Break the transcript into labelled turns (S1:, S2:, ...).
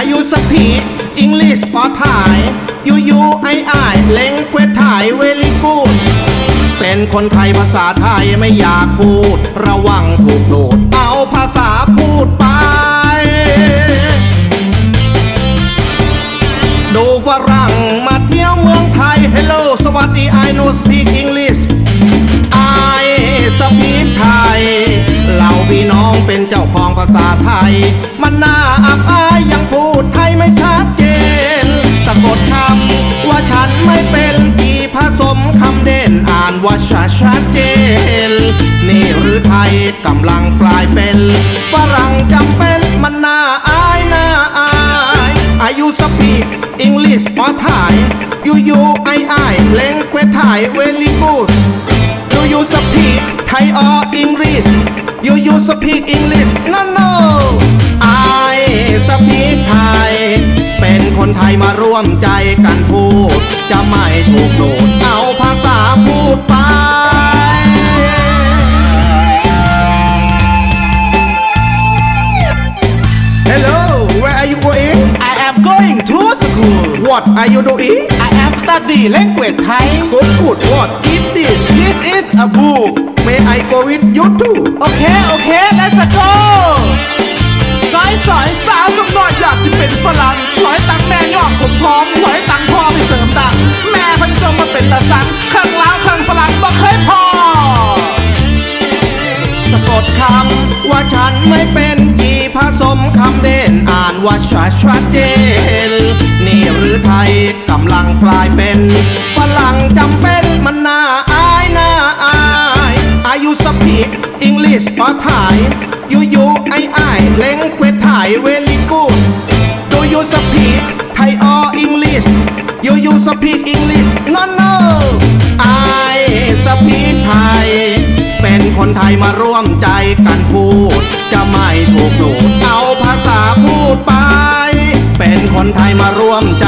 S1: อายุสักผีอังกฤษปอดถ่ายยูยูไอไอเล้งเควถ่ายเวลิกูดเป็นคนไทยภาษาไทยไม่อยากพูด ระวังถูกโดดเอาภาษาพูดไป ดูฝรั่งมาเที่ยวเมืองไทยเฮลโลสวัสดีไอโนสพีกิ้งลิสไอสปีดไทยเราพี่น้องเป็นเจ้าของ ษาไทย มันน่าอับอายยังพูดไทยไม่ชัดเจนสะกดคำว่าฉันไม่เป็นจีผสมคำเด่นอ่านว่าชัดชัดเจนนี่หรือไทยกำลังกลายเป็นฝรั่งจำเป็นมันน่าอายน่าอาย อายุสปีกอังกฤษอไทยยูยูไอไอเลงเควไทยเวลีกูด Do you speak Thai or English You you speak English No no I speak Thai เป็นคนไทยมาร่วมใจกันพูด จะไม่ถูกโดดเอาภาษาพูดไป Hello where are you going
S2: I am going to school
S1: What are you doing
S2: I am study language Thai
S1: Good good What is this
S2: This is a book
S1: May I go with you too
S2: Okay okay let's go สายสายสาวสำนอยอยากสิเป็นฝรั่งร้อยตังแม่ยอมผมท้องร้อยตังพ่อไปเสริมดังแม่พันจงมาเป็นตาสังข้างล้าวข้างฝรั่งบ่เคยพอ
S1: สะกดคำว่าฉันไม่เป็นกีผสมคำเด่นอ่านว่าชัดชัดเจนนี่หรือไทยกำลังกลายเป็นฝรั่ง ยูยูไอไอเล้งเควไทยเวลิกูด Do you speak Thai or English You you speak English No no I speak Thai เป็นคนไทยมาร่วมใจกันพูด จะไม่ถูกดูดเอาภาษาพูดไป เป็นคนไทยมาร่วมใจ